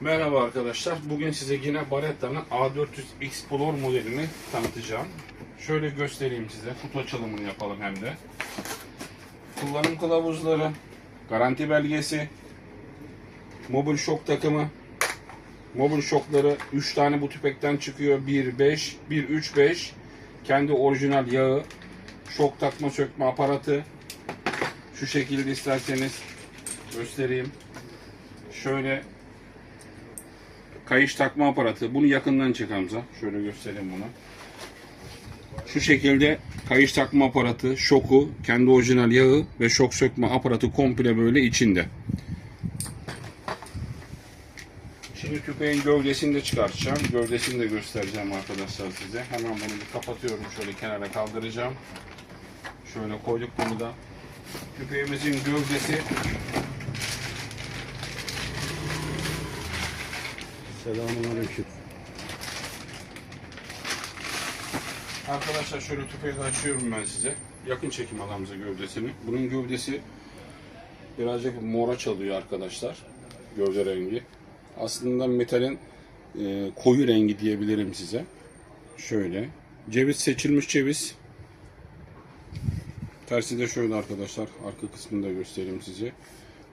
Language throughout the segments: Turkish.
Merhaba arkadaşlar. Bugün size yine Baretta'nın A400 Explorer modelini tanıtacağım. Şöyle göstereyim size. Kutu açılımını yapalım hem de. Kullanım kılavuzları, garanti belgesi, mobil şok takımı, mobil şokları 3 tane bu tüpekten çıkıyor. 1 5, 1 3 5. Kendi orijinal yağı, şok takma sökme aparatı. Şu şekilde isterseniz göstereyim. Şöyle kayış takma aparatı. Bunu yakından çek Hamza. Şöyle göstereyim bunu. Şu şekilde kayış takma aparatı, şoku, kendi orijinal yağı ve şok sökme aparatı komple böyle içinde. Şimdi tüpeğin gövdesini de çıkartacağım. Gövdesini de göstereceğim arkadaşlar size. Hemen bunu bir kapatıyorum. Şöyle kenara kaldıracağım. Şöyle koyduk bunu da. Tüpeğimizin gövdesi Selamünaleyküm. Arkadaşlar şöyle tüfeği açıyorum ben size. Yakın çekim alamıza gövdesini. Bunun gövdesi birazcık mora çalıyor arkadaşlar. Gövde rengi. Aslında metalin e, koyu rengi diyebilirim size. Şöyle. Ceviz seçilmiş ceviz. Tersi de şöyle arkadaşlar. Arka kısmını da göstereyim size.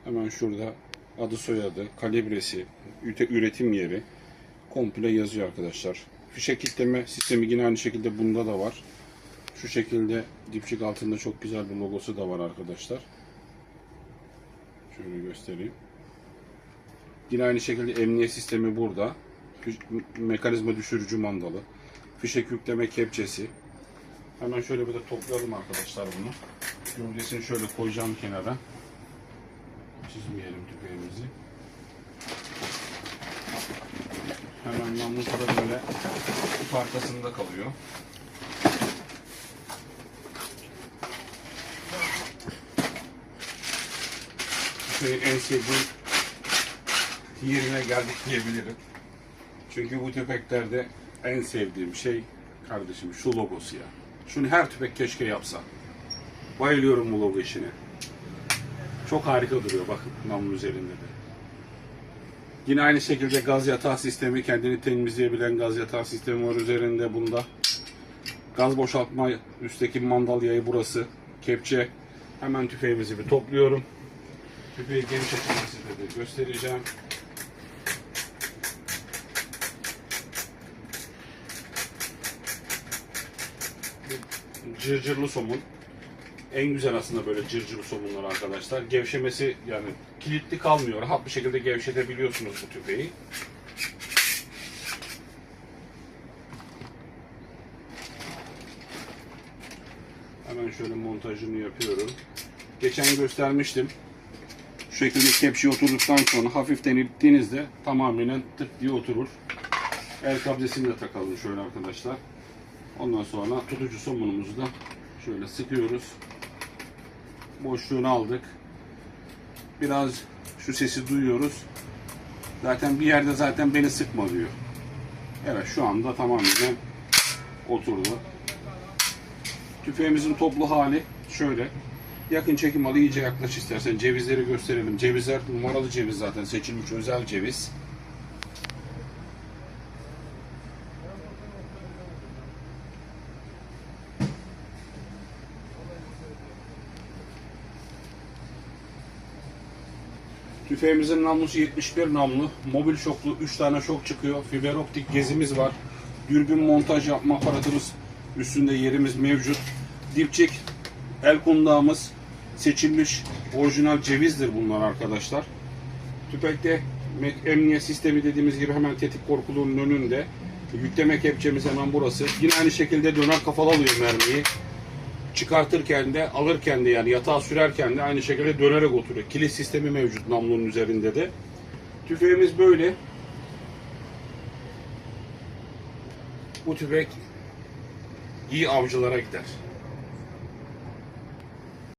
Hemen şurada adı soyadı, kalibresi, üretim yeri komple yazıyor arkadaşlar. Fişek kitleme sistemi yine aynı şekilde bunda da var. Şu şekilde dipçik altında çok güzel bir logosu da var arkadaşlar. Şöyle göstereyim. Yine aynı şekilde emniyet sistemi burada. Mekanizma düşürücü mandalı. Fişek yükleme kepçesi. Hemen şöyle bir de toplayalım arkadaşlar bunu. Gövdesini şöyle koyacağım kenara. Çizmeyelim tüfeğimizi. Hemen namlusu da böyle ip arkasında kalıyor. Tüfeğin en sevdiğim yerine geldik diyebilirim. Çünkü bu tüfeklerde en sevdiğim şey kardeşim şu logosu ya. Şunu her tüfek keşke yapsa. Bayılıyorum bu logo işine. Çok harika duruyor bakın namlu üzerinde de. Yine aynı şekilde gaz yatağı sistemi kendini temizleyebilen gaz yatağı sistemi var üzerinde bunda. Gaz boşaltma üstteki mandal yayı burası. Kepçe. Hemen tüfeğimizi bir topluyorum. Tüfeği geniş açılması da göstereceğim. Cırcırlı somun. En güzel aslında böyle cırcırlı somunlar arkadaşlar. Gevşemesi yani kilitli kalmıyor. Rahat bir şekilde gevşetebiliyorsunuz bu tüfeği. Hemen şöyle montajını yapıyorum. Geçen göstermiştim. Şu şekilde kepçeye oturduktan sonra hafiften ittiğinizde tamamen tık diye oturur. El kabzesini de takalım şöyle arkadaşlar. Ondan sonra tutucu somunumuzu da şöyle sıkıyoruz. Boşluğunu aldık. Biraz şu sesi duyuyoruz. Zaten bir yerde zaten beni sıkma diyor. Evet şu anda tamamen oturdu. Tüfeğimizin toplu hali şöyle. Yakın çekim al iyice yaklaş istersen. Cevizleri gösterelim. Cevizler numaralı ceviz zaten seçilmiş özel ceviz. Tüfeğimizin namlusu 71 namlu. Mobil şoklu 3 tane şok çıkıyor. Fiber optik gezimiz var. Dürbün montaj yapma aparatımız üstünde yerimiz mevcut. Dipçik, el kundağımız seçilmiş orijinal cevizdir bunlar arkadaşlar. Tüfekte emniyet sistemi dediğimiz gibi hemen tetik korkuluğunun önünde. Yükleme kepçemiz hemen burası. Yine aynı şekilde döner kafalı alıyor mermiyi çıkartırken de alırken de yani yatağa sürerken de aynı şekilde dönerek oturuyor. Kilit sistemi mevcut namlunun üzerinde de. Tüfeğimiz böyle. Bu tüfek iyi avcılara gider.